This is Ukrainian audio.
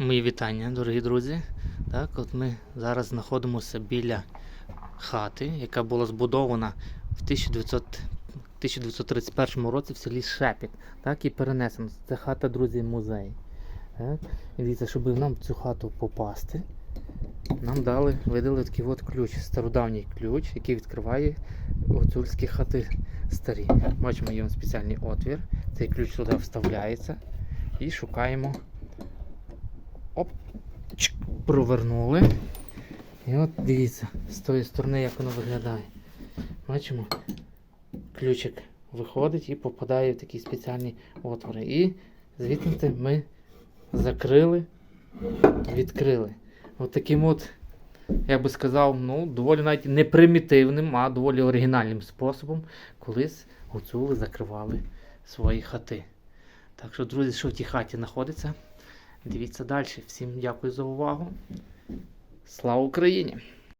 Мої вітання, дорогі друзі. Так, от ми зараз знаходимося біля хати, яка була збудована в 1900, 1931 році в селі Шепіт. І перенесена. Це хата, друзі, музей. Дивіться, щоб нам в цю хату попасти, нам дали, видали такий от ключ, стародавній ключ, який відкриває гуцульські хати старі. Бачимо, є спеціальний отвір. Цей ключ туди вставляється і шукаємо. Оп, провернули. І от дивіться, з тої сторони, як воно виглядає. Бачимо, ключик виходить і попадає в такі спеціальні отвори. І звідти ми закрили, відкрили. От таким от, я би сказав, ну, доволі навіть не примітивним, а доволі оригінальним способом, колись гуцули закривали свої хати. Так що, друзі, що в тій хаті знаходиться, дивіться далі. Всім дякую за увагу. Слава Україні!